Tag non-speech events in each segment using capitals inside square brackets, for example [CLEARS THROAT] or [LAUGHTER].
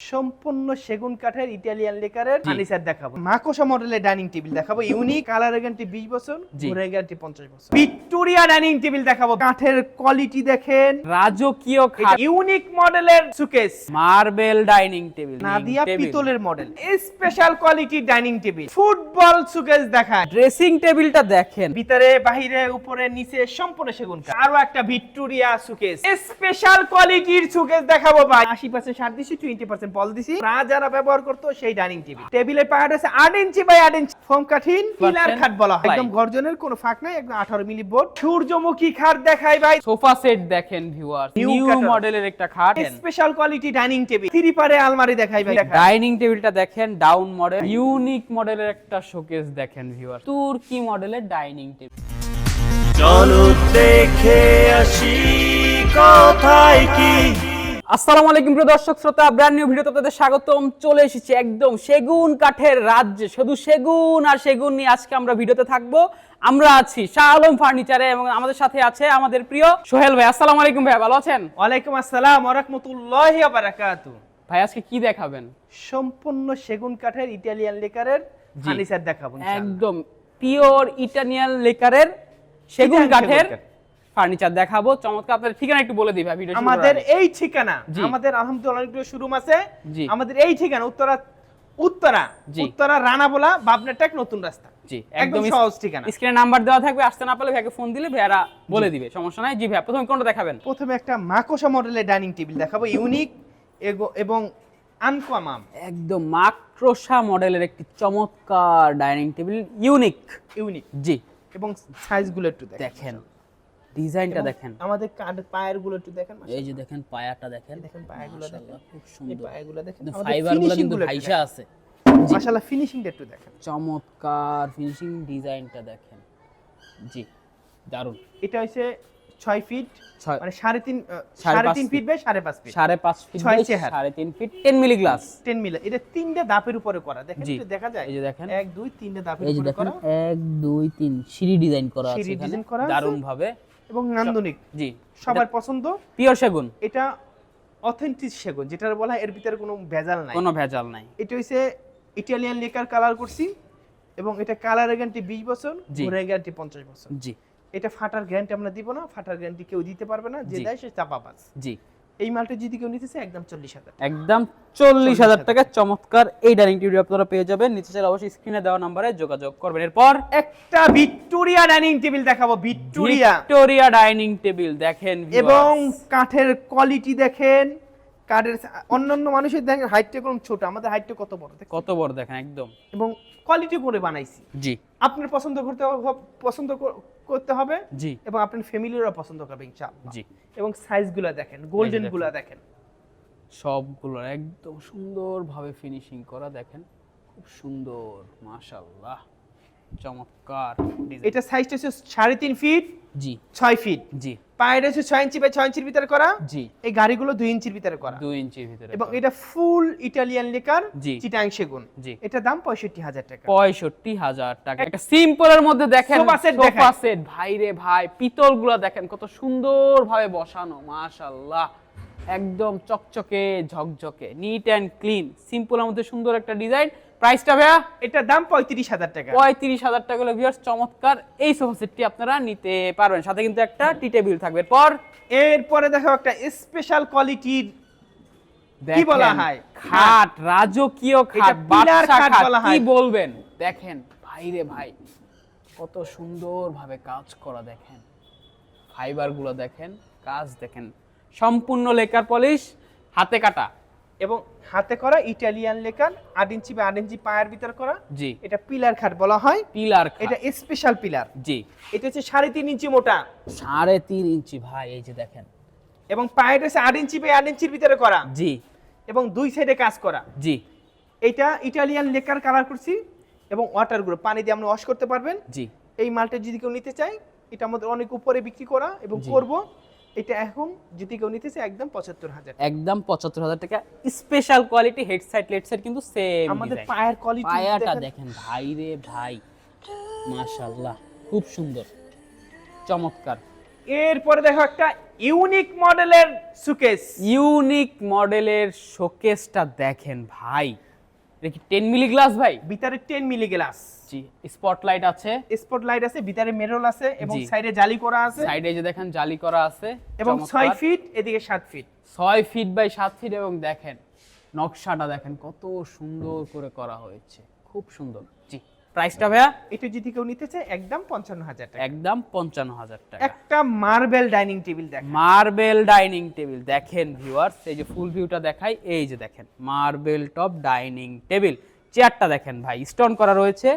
সম্পূর্ণ সেগুন কাঠের ইটালিয়ান লেকারের ফার্নিচার দেখাবো। মাকোসা মডেলের ডাইনিং টেবিল দেখাবো। ইউনিক কালার গ্যারান্টি 20 বছর ঘুরে গ্যারান্টি 50 বছর। ভিক্টোরিয়া ডাইনিং টেবিল দেখাবো। কাঠের কোয়ালিটি দেখেন। রাজকীয় ইউনিক মডেলের showcase. Marble dining table. Nadia পিতলের model. Special quality dining table. Football showcase দেখায়। ড্রেসিং টেবিলটা দেখেন। ভিতরে বাহিরে উপরে নিচে সম্পূর্ণ সেগুন কাঠ। আরও একটা ভিক্টোরিয়া সুকেস। স্পেশাল কোয়ালিটির সুকেস দেখাবো ভাই। আশি পার্সেন্ট সার দিছি টোয়েন্টি পার্সেন্ট বল দিছি। রা যারা ব্যবহার করতো সেই ডাইনিং টেবিল। টেবিলের পাহাড় আছে আট ইঞ্চি বাই আট ইঞ্চি। ফোম কাঠিন পিলার খাট বলা হয়। একদম গর্জনের কোনো ফাঁক নাই একদম আঠারো মিলি বোর্ড। সূর্যমুখী খাট দেখাই ভাই। সোফা সেট দেখেন ভিউয়ার নিউ মডেলের একটা খাট। Special quality dining table three পারে আলমারি দেখাই ভাই। ডাইনিং টেবিলটা দেখেন ডাউন মডেল ইউনিক মডেলের একটা শোকেস দেখেন ভিউয়ার তুর্কি মডেলের ডাইনিং টেবিল চলো দেখে আসি কোথায় কি? আসসালামু আলাইকুম প্রিয় দর্শক শ্রোতা ব্র্যান্ড নিউ ভিডিওতে আপনাদের স্বাগতম। চলে এসেছি একদম সেগুন কাঠের রাজ্যে শুধু সেগুন আর সেগুন নিয়ে আজকে আমরা ভিডিওতে থাকব। আমরা আছি শাহ আলম ফার্নিচারে এবং আমাদের সাথে আছে আমাদের প্রিয় সোহেল ভাই। আসসালামু আলাইকুম ভাই ভালো আছেন? ওয়ালাইকুম আসসালাম ওয়া রাহমাতুল্লাহি ওয়া বারাকাতু। ভাই আজকে কি দেখাবেন? সম্পূর্ণ সেগুন কাঠের ইটালিয়ান লেকারের ফার্নিচার দেখাবো একদম পিওর ইটালিয়ান লেকারের সেগুন কাঠের। ফার্নিচার দেখাবো। চমৎকার আপনার ঠিকানা একটু বলে দিবা ভিডিও আমাদের এই ঠিকানা আমাদের আলহামদুলিল্লাহ অনেকগুলো শোরুম আছে। আমাদের এই ঠিকানা উত্তরা উত্তরা। উত্তরা রানাবোলা বাবনা টেক নতুন রাস্তা। জি একদম সহজ ঠিকানা। স্ক্রিনে নাম্বার দেওয়া থাকবে আসতে না পারলে ভাইকে ফোন দিলে ভাইয়ারা বলে দিবে সমস্যা নাই। জি ভাই প্রথমে কোনটা দেখাবেন? প্রথমে একটা মাকোসা মডেলের ডাইনিং টেবিল দেখাবো ইউনিক এবং আনকোয়ামাম। একদম মাক্রোসা মডেলের একটি চমৎকার ডাইনিং টেবিল ইউনিক। ইউনিক। জি। এবং সাইজগুলো একটু দেখেন। ডিজাইনটা দেখেন। আমাদের পায়েরগুলো একটু দেখেন এই যে দেখেন পায়াটা দেখেন। দেখেন পায়াগুলো দেখেন। খুব সুন্দর। পায়াগুলো দেখেন। ফাইবারগুলো কিন্তু ভাইসা আছে। মাশাআল্লাহ ফিনিশিংটা একটু দেখেন। চমৎকার ফিনিশিং ডিজাইনটা দেখেন। জি দারুণ এটা হচ্ছে ছয় ফিট ছয়- মানে সাড়ে তিন আহ, সাড়ে সাড়ে পাঁচ তিন feet। ফিট বাই সাড়ে পাঁচ ফিট। সাড়ে পাঁচ ফিট ছয় বাই চেহারা। সাড়ে তিন feet ten milli glass ten milli এটা তিনটা ধাপের উপরে করা। দেখেন। একটু দেখা যায়। এই যে দেখেন। এক দুই তিনটা ধাপের এই যে উপরে দেখেন করা। এক দুই তিন। সিঁড়ি ডিজাইন করা আছে সিঁড়ি এখানে করা। দারুণ ভাবে এবং নান্দনিক। জি। সবার পছন্দ। পিওর সেগুন। এটা অথেন্টিক সেগুন যেটা বলা হয় এর ভিতরে কোনো ভেজাল নাই। কোনো ভেজাল নাই। এটা হইছে ইটালিয়ান লেকার কালার করছি এবং এটা কালার গ্যারান্টি বিশ বছর জি। ঘুরে গ্যারান্টি পঞ্চাশ বছর। জি। এটা ফাটার গ্যারান্টি আমরা দিব না ফাটার গ্যারান্টি কেউ দিতে পারবে না যে। দেয় সে চাপাবাজ। জি। এই মালটা যদি কেউ নিতেছে একদম চল্লিশ হাজার একদম চল্লিশ হাজার টাকা। চমৎকার এই ডাইনিং টেবিল আপনারা পেয়ে যাবেন। নিচে চাইলে অবশ্যই স্ক্রিনে দেওয়া নাম্বারে যোগাযোগ করবেন। এরপর একটা ভিক্টোরিয়া ডাইনিং টেবিল দেখাবো ভিক্টোরিয়া। ভিক্টোরিয়া ডাইনিং টেবিল দেখেন এবং কাঠের কোয়ালিটি দেখেন। কাঠের অন্যান্য মানুষের দেখেন হাইটটা কম ছোট আমাদের হাইটটা কত বড় দেখেন? কত বড় দেখেন একদম। এবং কোয়ালিটি করে বানাইছি। জি। আপনার পছন্দ করতে হবে পছন্দ করতে হবে জি। এবং আপনার ফ্যামিলিরও পছন্দ করবে ইনশাআল্লাহ। জি। এবং সাইজগুলো দেখেন গোল্ডেন। গুলা দেখেন। সবগুলো একদম সুন্দরভাবে ফিনিশিং করা দেখেন খুব সুন্দর মাশাল্লাহ চমৎকার এটা সাইজটা হচ্ছে সাড়ে তিন ফিট জি। ছয় ফিট জি। পায়ের হচ্ছে ছয় ইঞ্চি বাই ছয় ইঞ্চির ভিতরে করা। জি। এই গাড়িগুলো দুই ইঞ্চির ভিতরে করা। দুই ইঞ্চির ভিতরে এবং এটা ফুল ইটালিয়ান লেকার জি। চিটাং সেগুন। জি। এটা দাম পঁয়ষট্টি হাজার টাকা। পঁয়ষট্টি হাজার টাকা। একটা সিম্পলের মধ্যে দেখেন সোফা সেট সোফা সেট ভাই রে ভাই পিতলগুলা দেখেন কত সুন্দর ভাবে বসানো মাশাল্লাহ একদম চকচকে ঝকঝকে নিট অ্যান্ড ক্লিন সিম্পলের মধ্যে সুন্দর একটা ডিজাইন প্রাইসটা ভাইয়া? এটার দাম পঁয়ত্রিশ হাজার টাকা। পঁয়ত্রিশ হাজার টাকা হলে ভিউয়ার্স চমৎকার। এই সোফা সেটটি আপনারা নিতে পারবেন। সাথে কিন্তু একটা টি টেবিল থাকবে। এরপর? এরপরে দেখো একটা স্পেশাল কোয়ালিটির কি বলা হয়? খাট রাজকীয় খাট বাদশা খাট কি বলবেন? দেখেন ভাই রে ভাই কত সুন্দরভাবে কাজ করা দেখেন। ফাইবারগুলো দেখেন কাজ দেখেন। সম্পূর্ণ লেকার পলিশ হাতে কাটা। এবং হাতে করা ইটালিয়ান লেকার আট ইঞ্চি বা আট ইঞ্চি পায়ের ভিতর করা। জি। এটা পিলার খাট বলা হয়। পিলার এটা স্পেশাল পিলার। জি। এটা হচ্ছে সাড়ে তিন ইঞ্চি মোটা। সাড়ে তিন ইঞ্চি ভাই এই যে দেখেন। এবং পায়ের হচ্ছে আট ইঞ্চি বাই আট ইঞ্চির ভিতরে করা। জি। এবং দুই সাইডে কাজ করা। জি। এটা ইটালিয়ান লেকার কালার করছি। এবং ওয়াটারগুলো পানি দিয়ে আপনি ওয়াশ করতে পারবেন। জি। এই মালটা যদি কেউ নিতে চায় এটা আমাদের অনেক উপরে বিক্রি করা এবং। করব। এটা এখন যদি কেউ নিতে চায় একদম পঁচাত্তর হাজার একদম পঁচাত্তর হাজার টাকা। Special quality head side leg side কিন্তু সেম আমাদের পায়ের কোয়ালিটি পায়াটা দেখেন। ভাই রে ভাই। মাশাআল্লাহ খুব সুন্দর। চমৎকার। এরপরে দেখো একটা ইউনিক মডেলের সুকেস ইউনিক মডেলের শোকেসটা দেখেন ভাই। কি টেন মিলি গ্লাস ভাই? ভিতরে 10 মিলি গ্লাস জি স্পটলাইট আছে। স্পটলাইট আছে ভিতরে মিরর আছে এবং সাইডে জালি করা আছে। সাইডে যে দেখেন জালি করা আছে এবং চমৎকার। 6 ফিট এদিকে 7 ফিট ছয় ফিট বাই সাত ফিট এবং দেখেন নকশাটা দেখেন কত সুন্দর করে করা হয়েছে। খুব সুন্দর। জি। প্রাইসটা ভাইয়া? এটা যদি কেউ নিতে চায় একদম 55000 টাকা। একদম পঞ্চান্ন হাজার টাকা। একটা মার্বেল ডাইনিং টেবিল দেখ মার্বেল ডাইনিং টেবিল দেখেন ভিউয়ার্স এই যে ফুল ভিউটা দেখাই এই যে দেখেন মার্বেল টপ ডাইনিং টেবিল। চেয়ারটা দেখেন ভাই স্টোন করা রয়েছে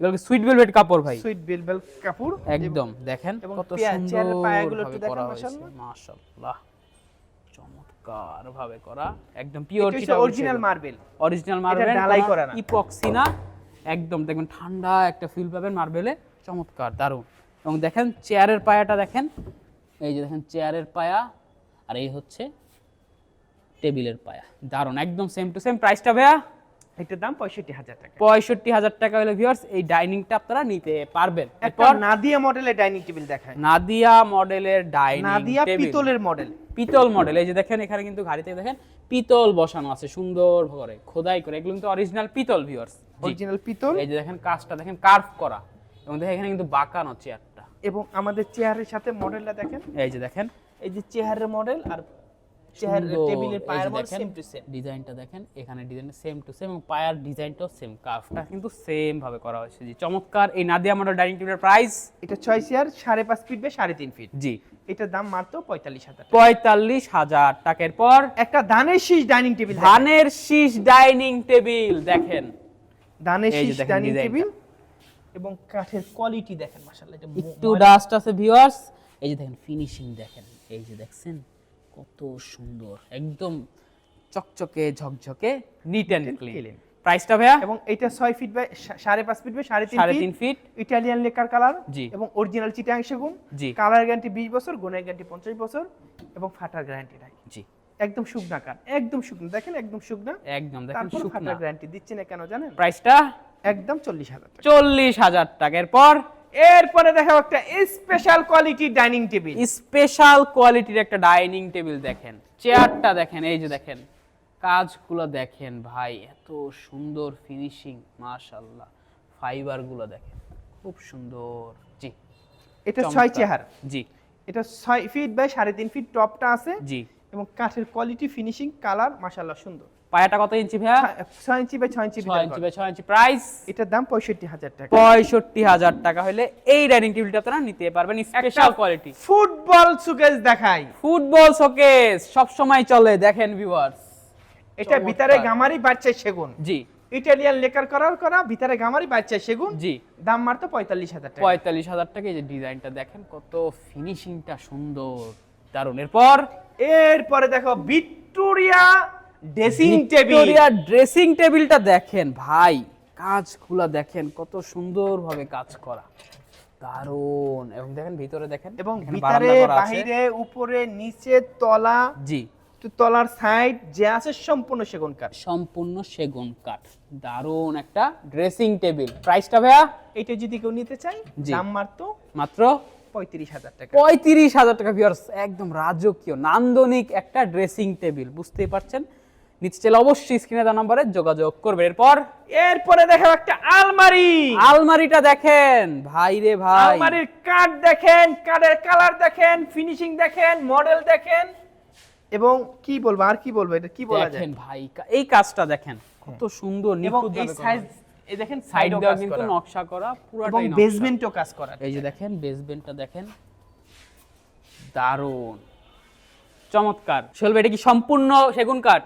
এগুলো সুইট ভেলভেট কাপড় ভাই? সুইট বেলবেল কাপড়। একদম দেখেন কত সুন্দর পায়াগুলো একটু দেখেন। মাশাআল্লাহ। চমৎকার ভাবে করা একদম pure original marble original marble ঢালাই করা না। ইপক্সি না। একদম দেখবেন ঠান্ডা একটা ফিল পাবেন মার্বেলে চমৎকার দারুণ। এবং দেখেন চেয়ারের পায়াটা দেখেন। এই যে দেখেন চেয়ারের পায়া আর এই হচ্ছে টেবিলের পায়া। দারুণ একদম সেম টু সেম প্রাইসটা ভাইয়া? এটার দাম 65000 টাকা। পঁয়ষট্টি হাজার টাকা হলে ভিউয়ার্স এই ডাইনিংটা আপনারা নিতে পারবেন। এরপর নাদিয়া মডেলের ডাইনিং টেবিল দেখায় নাদিয়া মডেলের ডাইনিং নাদিয়া পিতলের মডেল পিতল মডেল এই যে দেখেন এখানে কিন্তু গাড়িতে দেখেন পিতল বসানো আছে সুন্দর করে খোদাই করে। এগুলো কিন্তু অরিজিনাল পিতল ভিউয়ার্স অরিজিনাল পিতল। এই যে দেখেন কাজটা দেখেন কার্ভ করা। এবং দেখেন এখানে কিন্তু বাঁকানো চেয়ারটা এবং আমাদের চেয়ারের সাথে মডেলটা দেখেন। এই যে দেখেন। এই যে চেয়ারের মডেল আর চেয়ার টেবিলের পায়ের মডেল সেম টু সেম ডিজাইনটা দেখেন এখানে ডিজাইনটা সেম টু সেম এবং পায়ার ডিজাইনটাও সেম কার্ভটা কিন্তু সেম ভাবে করা হয়েছে। জি চমৎকার। এই নাদিয়া মডেল ডাইনিং টেবিলের প্রাইস এটা ছয় চেয়ার সাড়ে পাঁচ ফিট বা সাড়ে তিন ফিট জি। এটার দাম মাত্র পঁয়তাল্লিশ হাজার পঁয়তাল্লিশ হাজার টাকার পর একটা ধানের শীষ ডাইনিং টেবিল ধানের শীষ ডাইনিং টেবিল দেখেন। ধানের শীষ ডাইনিং টেবিল এবং কাঠের কোয়ালিটি দেখেন মাশাআল্লাহ একটু ডাস্ট আছে ভিউয়ার্স এই যে দেখেন ফিনিশিং দেখেন এই যে দেখছেন? কত সুন্দর একদম চকচকে ঝকঝকে নিট অ্যান্ড ক্লিন প্রাইসটা ভাইয়া? এবং এটা ছয় ফিট বাই সা- সাড়ে পাঁচ ফিট বাই সাড়ে তিন সাড়ে ফিট তিন ফিট ইটালিয়ান লেকার কালার জি। এবং অরিজিনাল চিটাং সেগুন। জি। কালার গ্যারান্টি বিশ বছর গুণের গ্যারান্টি পঞ্চাশ বছর। এবং ফাটার গ্যারান্টি নাই। জি। একদম শুকনা কাঠ একদম শুকনা। দেখেন একদম শুকনা? একদম দেখেন শুকনা। গ্যারান্টি দিচ্ছে না কেন জানেন? প্রাইসটা একদম চল্লিশ হাজার টাকা। চল্লিশ হাজার টাকার পর এরপরে দেখাবো একটা special quality dining table special কোয়ালিটির একটা ডাইনিং টেবিল দেখেন। চেয়ারটা দেখেন এই যে দেখেন। কাজগুলো দেখেন ভাই এত সুন্দর ফিনিশিং মাশাল্লাহ ফাইবারগুলো দেখেন খুব সুন্দর। জি। এটা। ছয় চেহার। জি। এটা ছয় ফিট বাই সাড়ে তিন ফিট টপটা আছে। জি। এবং কাঠের কোয়ালিটি ফিনিশিং কালার মাশাল্লাহ সুন্দর। পায়াটা কত ইঞ্চি ভাইয়া? ছয়- ছয় ইঞ্চি বাই ছয় ইঞ্চি ছয় ইঞ্চি ভিতরে বাই ছয় ইঞ্চি। প্রাইস এটার দাম পঁয়ষট্টি হাজার টাকা। পঁয়ষট্টি হাজার টাকা হলে এই ডাইনিং টেবিলটা আপনারা নিতে পারবেন স্পেশাল কোয়ালিটি ফুটবল সুকেস দেখাই। ফুটবল শোকেস সব সময় চলে দেখেন ভিউয়ার্স এটা ভিতরে গামারি বাচ্চা সেগুন। জি। ইটালিয়ান লেকার করার করা ভিতরে গামারি বাচ্চা সেগুন। জি। দাম মাত্র পঁয়তাল্লিশ হাজার টাকা। পঁয়তাল্লিশ হাজার টাকা এই যে ডিজাইনটা দেখেন কত ফিনিশিংটা সুন্দর। দারুণ। এরপর? এরপরে দেখো Victoria dressing table. Victoria dressing টেবিলটা দেখেন ভাই কাজগুলো দেখেন কত সুন্দরভাবে কাজ করা। দারুণ। এবং দেখেন ভিতরে দেখেন এবং ভিতরে। বাহিরে উপরে নিচে তলা জি। তো তলার সাইড যে আছে সম্পূর্ণ সেগুন কাঠ। সম্পূর্ণ সেগুন কাঠ। দারুণ একটা ড্রেসিং টেবিল। প্রাইসটা ভাইয়া? এটা যদি কেউ নিতে চাই। দাম মাত্র মাত্র পঁয়ত্রিশ হাজার টাকা। পঁয়ত্রিশ হাজার টাকা ভিউয়ার্স একদম রাজকীয় নান্দনিক একটা ড্রেসিং টেবিল বুঝতেই পারছেন? নিচে চাইলে অবশ্যই স্ক্রিনে দেওয়া নম্বরে যোগাযোগ করবেন। এরপর? এরপরে দেখো একটা আলমারি। আলমারিটা দেখেন ভাই রে ভাই। আলমারির কাঠ দেখেন কাঠের কালার দেখেন ফিনিশিং দেখেন মডেল দেখেন। এবং কি বলব আর কি বলব এটা কি বলা যায়? দেখেন ভাই এই কাজটা দেখেন কত সুন্দর এবং নিখুঁত এই সাইজ এই দেখেন সাইড দেওয়া কিন্তু নকশা করা পুরোটাই নকশা। বেসমেন্টও কাজ করা। এই যে দেখেন বেসমেন্টটা দেখেন। দারুণ। চমৎকার। শোলবে এটা কি সম্পূর্ণ সেগুন কাঠ?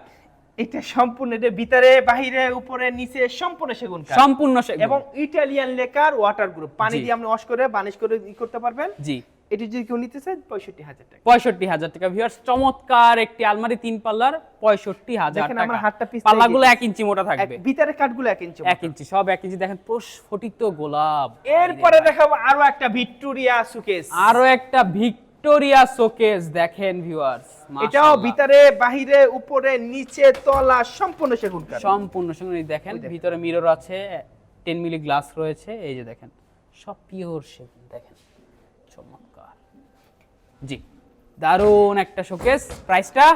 এটা সম্পূর্ণ এটা ভিতরে বাহিরে উপরে নিচে সম্পূর্ণ সেগুন কাঠ। সম্পূর্ণ সেগুন। এবং ইটালিয়ান লেকার ওয়াটার গ্রুপ পানি দিয়ে আপনি ওয়াশ করে বানিশ করে ই করতে পারবেন। জি। এটি যদি কেউ নিতে চায় পঁয়ষট্টি হাজার টাকা। পঁয়ষট্টি হাজার টাকা ভিউয়ার্স চমৎকার একটি আলমারি তিন পাল্লার পঁয়ষট্টি হাজার টাকা। আমার হাতটা পিছলে পাল্লাগুলো এক ইঞ্চি মোটা থাকবে। ভিতরে কাঠগুলো এক ইঞ্চি এক ইঞ্চি সব এক ইঞ্চি। দেখেন প্রস্ফুটিত গোলাপ। এরপরে দেখাবো আরও একটা ভিক্টোরিয়া সুকেস আরও একটা ভিক্টোরিয়া শোকেস দেখেন ভিউয়ার্স এটাও ভিতরে বাহিরে উপরে নিচে তলা সম্পূর্ণ সেগুন কাঠ। সম্পূর্ণ সঙ্গে দেখেন ভিতরে মিরর আছে টেন মিলি গ্লাস রয়েছে এই যে দেখেন সব পিওর সেগুন দেখেন। জি। দারুণ একটা শোকেস প্রাইসটা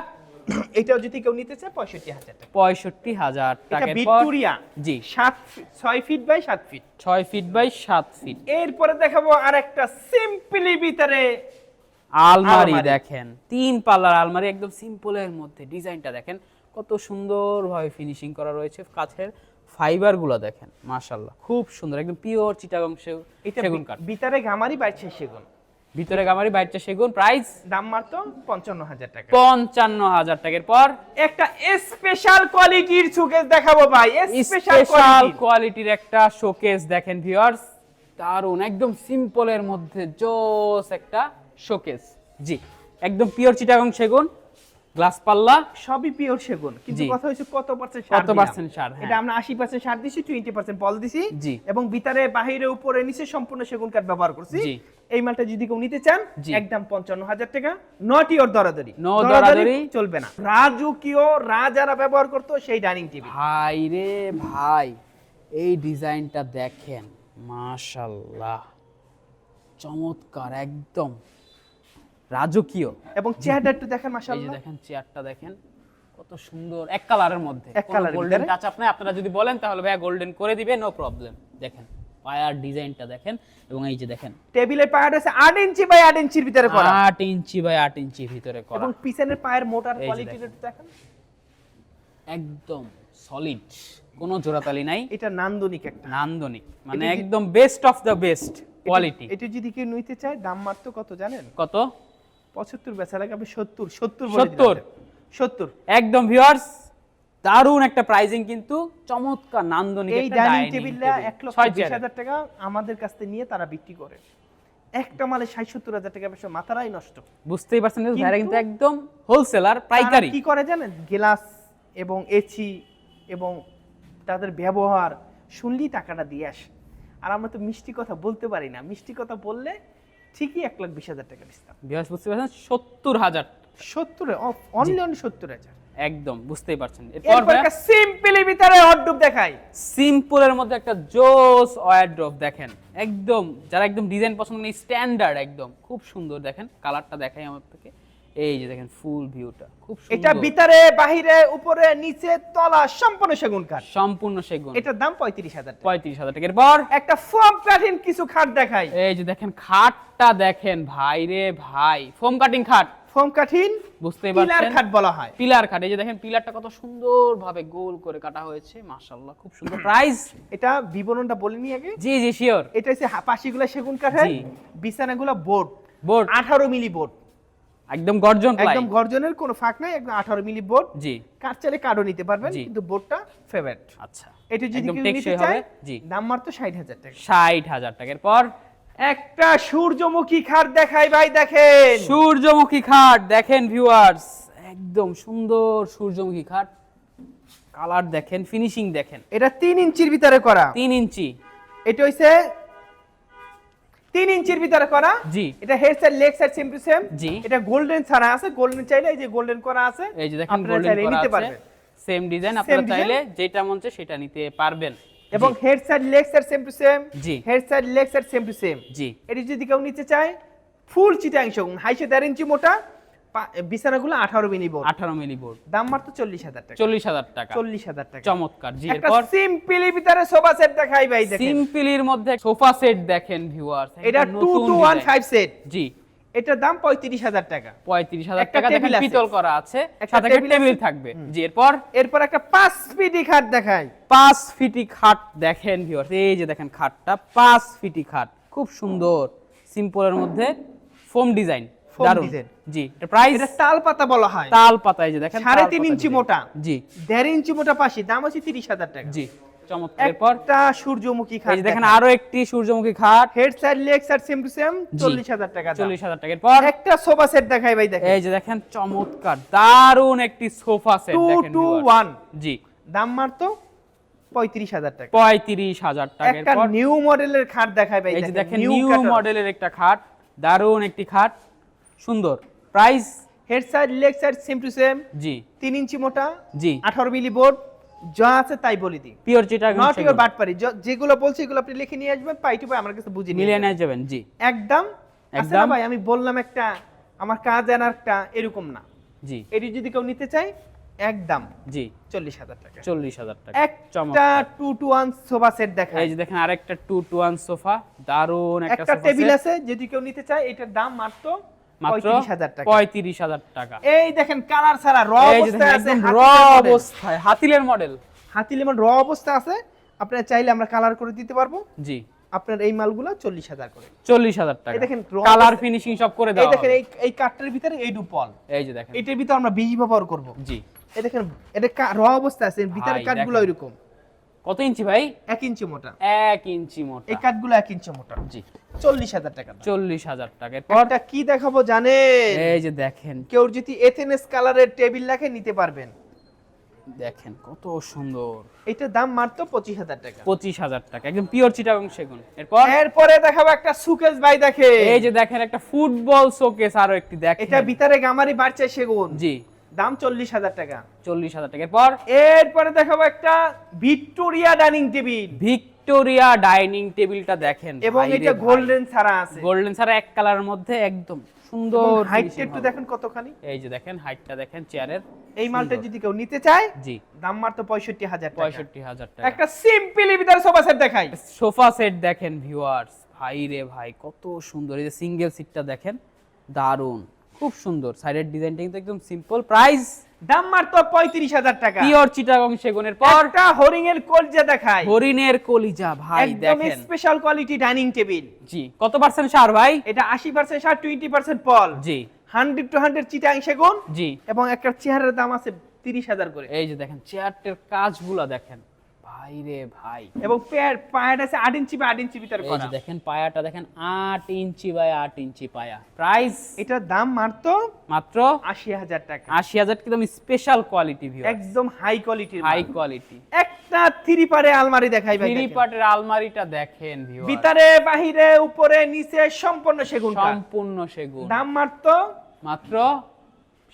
[CLEARS THROAT] এটাও যদি কেউ নিতে চায় পঁয়ষট্টি হাজার টাকা। পঁয়ষট্টি হাজার পর ভিক্টোরিয়া। জি। সাত ছয় ফিট বাই সাত ফিট ছয় ফিট বাই সাত ফিট এরপরে দেখাবো আর একটা সিম্পলি ভিতরে আলমারি। দেখেন। তিন পাল্লার আলমারি একদম সিম্পলের মধ্যে। ডিজাইনটা দেখেন। কত সুন্দরভাবে ফিনিশিং করা রয়েছে। কাঠের ফাইবারগুলো দেখেন মাশাল্লাহ খুব সুন্দর একদম পিওর চিটাগং সেগুন কাঠ। ভিতরে গামারি বাইছে সেগুন। ভিতরে গামারি বাইরটা সেগুন। প্রাইস দাম মাত্র পঞ্চান্ন হাজার টাকা। পঞ্চান্ন হাজার টাকার পর একটা স্পেশাল কোয়ালিটির সুকেস দেখাবো ভাই। স্পেশাল কোয়ালিটির একটা শোকেস দেখেন ভিউয়ার্স দারুণ একদম সিম্পলের মধ্যে জোস একটা শোকেস জি একদম পিওর চিটাগং সেগুন গ্লাস পাল্লা। সবই পিওর সেগুন কিন্তু কথা হচ্ছে কত পার্সেন্ট কত পার্সেন্ট সার, হ্যাঁ। এটা আমরা আশি পার্সেন্ট সার দিছি টোয়েন্টি পার্সেন্ট পল দিছি। জি। এবং ভিতরে বাহিরে উপরে নিচে সম্পূর্ণ সেগুন কাঠ ব্যবহার করছি। জি। এই মালটা যদি কেউ নিতে চান একদম পঞ্চান্ন হাজার টাকা। নট ইওর দরাদরি। দরাদরি। চলবে না। রাজকীয় রাজারা ব্যবহার করতো সেই ডাইনিং টেবিল ভাই রে ভাই এই ডিজাইনটা দেখেন মাশাল্লাহ। চমৎকার একদম। রাজকীয়। এবং চেয়ারটা একটু দেখেন এই যে মাশাআল্লাহ দেখেন চেয়ারটা দেখেন কত সুন্দর এক কালারের মধ্যে। এক এর গোল্ডেন? টাচ আপনি আপনারা যদি বলেন তাহলে ভাইয়া গোল্ডেন করে দিবে নো প্রবলেম দেখেন। পায়ার ডিজাইনটা দেখেন এবং এই যে দেখেন। টেবিলের পায়ার আছে আট ইঞ্চি বাই আট ইঞ্চির ভিতরে করা। আট ইঞ্চি বাই আট ইঞ্চি ভিতরে করা। এবং পিছনের পায়ের মোটার এই কোয়ালিটি দেখেন। একদম সলিড কোনো জোড়াতালি নাই। এটা নান্দনিক একটা। নান্দনিক। মানে একদম best of the best quality এটা- যদি কেউ নিতে চায় দাম মাত্র কত জানেন? কত? পঁচাত্তর বেচা লাগে আপনি সত্তর সত্তর? সত্তর? সত্তর। একদম ভিউয়ার্স দারুণ একটা প্রাইজিং কিন্তু চমৎকার নান্দনিক এই ডাইনিং টেবিলটা টেবিল এক লক্ষ ছয় বিশ। হাজার টাকা আমাদের কাছ থেকে নিয়ে তারা বিক্রি করে। একটা মালে ষাট সত্তর হাজার টাকা বেশি মাথারাই নষ্ট। বুঝতেই পারছেন যে ভাইরা কিন্তু একদম হোলসেলার পাইকারি। কি করে জানেন? গ্লাস এবং এসি এবং তাদের ব্যবহার শুনলেই টাকাটা দিয়ে আসে। আর আমরা তো মিষ্টি কথা বলতে পারি না। মিষ্টি কথা বললে ঠিকই এক লাখ বিশ হাজার টাকা দিতাম ভিউয়ার্স বুঝতে পারছেন? সত্তর হাজার। সত্তরে অনলি অনলি সত্তর হাজার। একদম বুঝতেই পারছেন। এরপর এরপর একটা সিম্পলি ভিতরে হটডুব দেখাই। সিম্পলের মধ্যে একটা জোস ওয়ারড্রপ দেখেন। একদম যারা একদম ডিজাইন পছন্দ নেই স্ট্যান্ডার্ড একদম। খুব সুন্দর দেখেন কালারটা দেখাই আমার থেকে এই যে দেখেন ফুল ভিউটা খুব সুন্দর। এটা ভিতরে বাহিরে উপরে নিচে তলা সম্পূর্ণ সেগুন কাঠ সম্পূর্ণ সেগুন। এটার দাম পঁয়ত্রিশ হাজার টাকা। পঁয়ত্রিশ হাজার টাকার পর একটা ফোম কাটিং কিছু খাট দেখাই। এই যে দেখেন খাটটা দেখেন ভাই রে ভাই। ফোম কাটিং খাট। ফোম কাঠিন বুঝতেই পিলার পারছেন খাট বলা হয়। পিলার খাট এই যে দেখেন পিলারটা কত সুন্দর ভাবে গোল করে কাটা হয়েছে মাশাআল্লাহ খুব সুন্দর প্রাইস এটা বিবরণটা বলিনি আগে? জি জি শিওর এটা হচ্ছে পাশিগুলা সেগুন কাঠের। বিছানাগুলা বোর্ড। বোর্ড। আঠারো মিলি বোর্ড। একদম গর্জন একদম গর্জনের কোনো ফাঁক নাই একদম আঠারো মিলি বোর্ড। জি। কাঠ চালে কার্ডও নিতে পারবেন কিন্তু বোর্ডটা ফেভারিট আচ্ছা। এটা যদি কেউ নিতে চায় জি। দাম মাত্র ষাট হাজার টাকা। ষাট হাজার টাকার পর একটা সূর্যমুখী খাট দেখাই ভাই দেখেন। সূর্যমুখী খাট দেখেন ভিউয়ার্স একদম সুন্দর সূর্যমুখী খাট। কালার দেখেন ফিনিশিং দেখেন। এটা তিন ইঞ্চির ভিতরে করা। তিন ইঞ্চি। এটা হইছে তিন ইঞ্চির ভিতরে করা। জি। এটা head side leg side same to same জি। এটা গোল্ডেন ছাড়া আছে গোল্ডেন চাইলে এই যে গোল্ডেন করা আছে এই যে দেখেন গোল্ডেন করা নিতে আছে। সেম ডিজাইন আপনারা চাইলে যেটা মন চায় সেটা নিতে পারবেন। এবং head side leg side same to same G. Head side leg side same to same জি। এটি যদি কেউ নিতে চায় ফুল চিটাংশ হাইশো দেড় ইঞ্চি মোটা বিছানাগুলো আঠারো মিলি বোর্ড। আঠারো মিলি বোর্ড। দাম মাত্র চল্লিশ হাজার টাকা। চল্লিশ হাজার টাকা। চল্লিশ হাজার টাকা। চমৎকার। জি এরপর সিম্পলি ভিতরে সোফা সেট দেখাই ভাই দেখেন। সিম্পলির মধ্যে সোফা সেট দেখেন ভিউয়ার্স এটা two two one five set জি। এটার দাম পঁয়ত্রিশ হাজার টাকা। পঁয়ত্রিশ হাজার টাকা টেবিল পিতল করা আছে সাথে টেবিল থাকবে। জি এরপর? এরপর একটা পাঁচ ফিটি খাট দেখাই। পাঁচ ফিটি খাট দেখেন ভিউয়ার্স এই যে দেখেন খাটটা পাঁচ ফিটি খাট। খুব সুন্দর সিম্পলের মধ্যে ফোম ডিজাইন দারুণ জি এটা প্রাইস এটা তাল পাতা বলা হয়। তাল পাতা এই যে দেখেন ইঞ্চি মোটা। জি। দেড় ইঞ্চি মোটা পাশি দাম হচ্ছে তিরিশ হাজার টাকা। জি। চমৎকার। এরপর একটা সূর্যমুখী খাট দেখেন আরও একটি সূর্যমুখী খাট। Head side leg side same to same জি। চল্লিশ হাজার টাকা দাম। চল্লিশ হাজার টাকার পর একটা সোফা সেট দেখাই ভাই দেখেন। এই যে দেখেন চমৎকার দারুণ একটি সোফা সেট দেখেন টু viewers। ওয়ান জি। দাম মাত্র পঁয়ত্রিশ হাজার টাকা। পঁয়ত্রিশ হাজার টাকার একটা নিউ মডেলের খাট দেখাই ভাই এই যে দেখেন নিউ মডেলের একটা খাট দারুণ একটি খাট সুন্দর। Price head side leg side same to same জি। তিন ইঞ্চি মোটা জি। আঠারো মিলি বোর্ড যা আছে তাই বলি দিই। পিওর চিটাগাং নট ইউর বাটপারি যেগুলো বলছি এগুলো আপনি লিখে নিয়ে আসবেন পাই টু পাই আমার কাছে বুঝে নিয়ে মিলিয়ে নিয়ে যাবেন জি। একদম? একদম। ভাই? আমি বললাম একটা আমার কাজ একটা এরকম না। জি। এটি যদি কেউ নিতে চায় একদম। জি। চল্লিশ হাজার টাকা। চল্লিশ হাজার টাকা। একটা। Two two one sofa set দেখায় এই যে দেখেন আরেকটা টু টু ওয়ান সোফা দারুণ একটা টেবিল আছে যদি কেউ নিতে চায় এটার দাম মাত্র মাত্র পঁয়ত্রিশ হাজার টাকা। এই দেখেন কালার ছাড়া র অবস্থায় আছে র অবস্থায় হাতিলের মডেল হাতি লেমন র অবস্থা আছে আপনারা চাইলে আমরা কালার করে দিতে পারব। জি। আপনার এই মালগুলো চল্লিশ হাজার করে। চল্লিশ হাজার টাকা। দেখেন কালার ফিনিশিং সব করে এই দেওয়া দেখেন এই এই কাঠটার ভিতরে এই ডুপল। এই যে দেখেন। এটার ভিতরে আমরা বীজ ব্যবহার করব। জি। এই দেখেন এটা র অবস্থা আছে ভিতরে কাঠগুলো। এরকম কত ইঞ্চি ভাই? এক ইঞ্চি মোটা। এক ইঞ্চি মোটা। এই কাঠগুলো এক ইঞ্চি মোটা। জি। চল্লিশ হাজার টাকা চল্লিশ হাজার টাকা। একটা কি দেখাবো জানেন? এই যে দেখেন। কেউ যদি এথেনেস কালারের টেবিল রাখে নিতে পারবেন। দেখেন কত সুন্দর। এটার দাম মাত্র পঁচিশ হাজার টাকা। পঁচিশ হাজার টাকা। একদম পিওর চিটাগং সেগুন। এরপর? এরপরে দেখাবো একটা সুকেশ ভাই দেখে এই যে দেখেন একটা ফুটবল শোকেস আরও একটি দেখেন। এটা ভিতরে গামারি বাড়ছে সেগুন। জি। দাম চল্লিশ হাজার টাকা। চল্লিশ হাজার টাকা। এরপর? এরপরে দেখাবো একটা Victoria dining table. Victoria dining টেবিলটা দেখেন এবং এটা গোল্ডেন ছাড়া আছে। গোল্ডেন ছাড়া এক কালারের মধ্যে একদম সুন্দর হাইট একটু দেখেন কতখানি। এই যে দেখেন হাইটটা দেখেন চেয়ারের এই মালটা যদি কেউ নিতে চায় জি। দাম মাত্র পঁয়ষট্টি হাজার পঁয়ষট্টি হাজার টাকা। একটা সিম্পলি ভিতরে সোফা সেট দেখাই। সোফা সেট দেখেন ভিউয়ার্স। ভাই রে ভাই কত সুন্দর। এই যে সিঙ্গেল সিটটা দেখেন দারুণ খুব সুন্দর। সাইডের ডিজাইনটা কিন্তু একদম সিম্পল প্রাইস দাম মাত্র পঁয়ত্রিশ হাজার টাকা। পিওর চিটাগং সেগুনের পর একটা হরিং এর কলজা দেখাই। হরিণের কলিজা ভাই একদম দেখেন। স্পেশাল কোয়ালিটি ডাইনিং টেবিল জি কত পার্সেন্ট সার ভাই? এটা আশি পার্সেন্ট ষাট টোয়েন্টি পার্সেন্ট পল। জি। হান্ড্রেড টু হান্ড্রেড চিটাং সেগুন। জি। এবং একটা চেয়ারের দাম আছে তিরিশ হাজার করে। এই যে দেখেন চেয়ারটার কাজগুলো দেখেন। ভাই রে ভাই। এবং পেয়ার পায়ার আছে আট ইঞ্চি বা আট ইঞ্চি ভিতরে এই যে দেখেন পায়াটা দেখেন আট ইঞ্চি বাই আট ইঞ্চি পায়া। প্রাইস এটার দাম মাত্র মাত্র আশি হাজার টাকা। আশি হাজার একদম স্পেশাল কোয়ালিটি ভিউ একদম হাই কোয়ালিটির হাই কোয়ালিটি একটা থ্রি পারে আলমারি দেখাই ভাই থ্রি। পার্টের আলমারিটা দেখেন ভিউ ভিতরে বাহিরে উপরে নিচে সম্পূর্ণ সেগুন সম্পূর্ণ সেগুন। দাম মাত্র মাত্র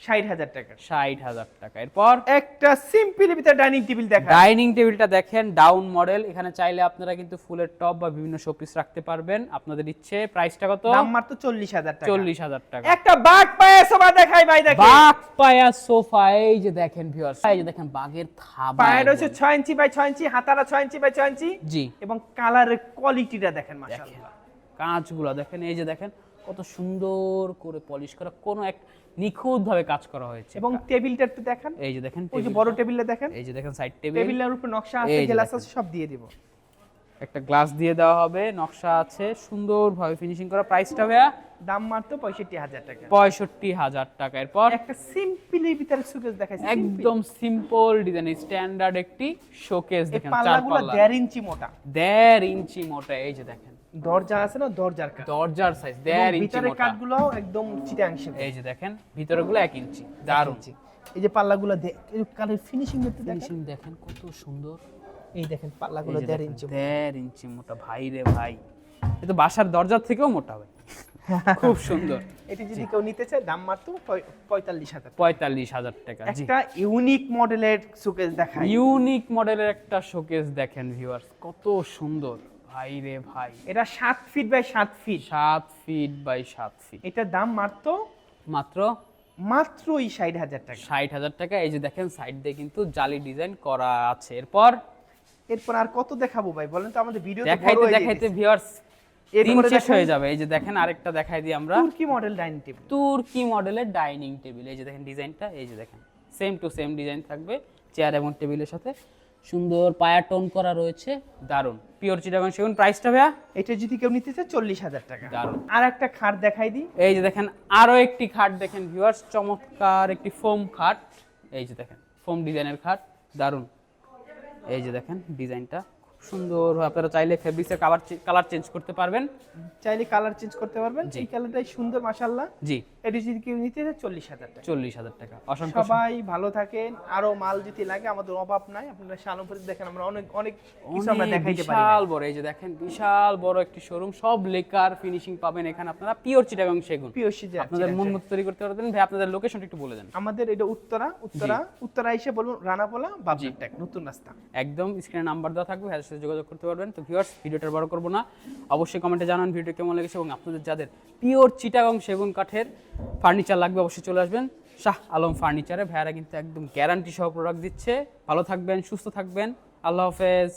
ষাট হাজার টাকা। ষাট হাজার টাকা। এরপর একটা সিম্পল ভিতরে ডাইনিং টেবিল দেখা ডাইনিং টেবিলটা দেখেন ডাউন মডেল এখানে চাইলে আপনারা কিন্তু ফুলের টপ বা বিভিন্ন শোপিস রাখতে পারবেন। আপনাদের ইচ্ছে প্রাইসটা কত? দাম মাত্র চল্লিশ হাজার টাকা। চল্লিশ হাজার টাকা। একটা বাঘ পায়ে সবা দেখাই ভাই দেখেন। বাঘ পায়া সোফা এই যে দেখেন ভিউয়ার্স এই যে দেখেন বাঘের থাবা ছয় ইঞ্চি বাই ছয় ইঞ্চি হাতারা ছয় ইঞ্চি বাই ছয় ইঞ্চি। জি। এবং কালারের কোয়ালিটিটা দেখেন দেখেন মাশাআল্লাহ। কাঁচগুলো দেখেন এই যে দেখেন। কত সুন্দর করে পলিশ করা কোনো এক নিখুঁত ভাবে কাজ করা হয়েছে। এবং টেবিলটা একটু দেখেন। এই যে দেখেন ওই যে বড় টেবিলটা দেখেন। এই যে দেখেন সাইড টেবিল টেবিলের উপর নকশা আছে গ্লাস আছে সব দিয়ে দিব। একটা গ্লাস দিয়ে দেওয়া হবে নকশা আছে সুন্দরভাবে ফিনিশিং করা। প্রাইসটা ভাইয়া? দাম মাত্র পঁয়ষট্টি হাজার টাকা। পঁয়ষট্টি হাজার টাকা। এরপর? একটা সিম্পলের ভিতরে শোকেস দেখাই একদম সিম্পল ডিজাইন স্ট্যান্ডার্ড একটি শোকেস দেখেন চার পাল্লা দেড় ইঞ্চি মোটা। দেড় ইঞ্চি মোটা এই যে দেখেন। দরজা আছে না দরজার কাঠ। দরজার সাইজ দেড় ইঞ্চি ভিতরে কাঠগুলো একদম চিটাংশে এই যে দেখেন ভিতরেগুলো এক ইঞ্চি দারুণ। এই যে পাল্লাগুলো কালের ফিনিশিং দেখতে ফিনিশিং দেখেন কত সুন্দর। এই দেখেন পাল্লাগুলো দেড় ইঞ্চি দেড় ইঞ্চি মোটা ভাই রে ভাই। এ তো বাসার দরজার থেকেও মোটা হবে [LAUGHS] খুব সুন্দর। এটি যদি কেউ নিতে চায় দাম মাত্র পঁয়তাল্লিশ হাজার পঁয়তাল্লিশ হাজার টাকা একটা ইউনিক মডেলের সুকেস দেখাই। ইউনিক মডেলের একটা শোকেস দেখেন ভিউয়ার্স কত সুন্দর। ভাই রে ভাই। এটা সাত ফিট বাই সাত ফিট সাত ফিট বাই সাত ফিট এটার দাম মাত্র? মাত্র? মাত্রই ষাট হাজার টাকা। ষাট হাজার টাকা। এই যে দেখেন সাইড দিয়ে কিন্তু জালি ডিজাইন করা আছে। এরপর? এরপর আর কত দেখাবো ভাই? বলেন তো আমাদের ভিডিও দেখাইতে দেখাইতে ভিউয়ার্স দিন শেষ হয়ে যাবে। এই যে দেখেন আরেকটা দেখাই দিই আমরা। তুর্কি মডেল ডাইনিং টেবিল তুর্কি মডেলের ডাইনিং টেবিল এই যে দেখেন ডিজাইনটা এই যে দেখেন। সেম টু সেম ডিজাইন থাকবে চেয়ার এবং টেবিলের সাথে। সুন্দর পায়া টোন করা রয়েছে। দারুণ পিওর চিটাগং সেগুন প্রাইসটা ভাইয়া? এটা যদি কেউ নিতে চায় চল্লিশ হাজার টাকা। দারুণ আর একটা খাট দেখাই দিই। এই যে দেখেন আরও একটি খাট দেখেন ভিউয়ার্স চমৎকার একটি ফোম খাট। এই যে দেখেন ফোম ডিজাইনের খাট দারুণ এই যে দেখেন ডিজাইনটা সুন্দর আপনারা চাইলে ফেব্রিক্সের কালার কালার চেঞ্জ করতে পারবেন। চাইলে কালার চেঞ্জ করতে পারবেন। এই কালারটাই সুন্দর মাশাল্লাহ জি। এটা যদি কেউ নিতে চায় চল্লিশ হাজার টাকা। চল্লিশ হাজার টাকা। অসংখ্য সবাই ভালো থাকেন। আরও মাল যদি লাগে আমাদের অভাব নাই। আপনারা শালমপুরে দেখেন আমরা অনেক অনেক কিছু আমরা দেখাইতে পারি বিশাল বড় এই যে দেখেন বিশাল বড় একটি শোরুম সব লেকার ফিনিশিং পাবেন এখানে আপনারা পিওর চিটাগং সেগুন। পিওসি যে আপনাদের মন মতো তৈরি করতে পারবেন। ভাই আপনাদের লোকেশনটা একটু বলে দেন। আমাদের এটা উত্তরা উত্তরা উত্তরা এসে বলুন রানাপোলা বাবলিটেক নতুন রাস্তা। একদম স্ক্রিনে নাম্বার দেওয়া থাকবে। সাথে যোগাযোগ করতে পারবেন। তো ভিউয়ার্স ভিডিওটা বড় করব না। অবশ্যই কমেন্টে জানান ভিডিও কেমন লেগেছে এবং আপনাদের যাদের পিওর চিটাগং সেগুন কাঠের ফার্নিচার লাগবে অবশ্যই চলে আসবেন। শাহ আলম ফার্নিচারে ভাইয়ারা কিন্তু একদম গ্যারান্টি সহ প্রোডাক্ট দিচ্ছে। ভালো থাকবেন, সুস্থ থাকবেন। আল্লাহ হাফেজ।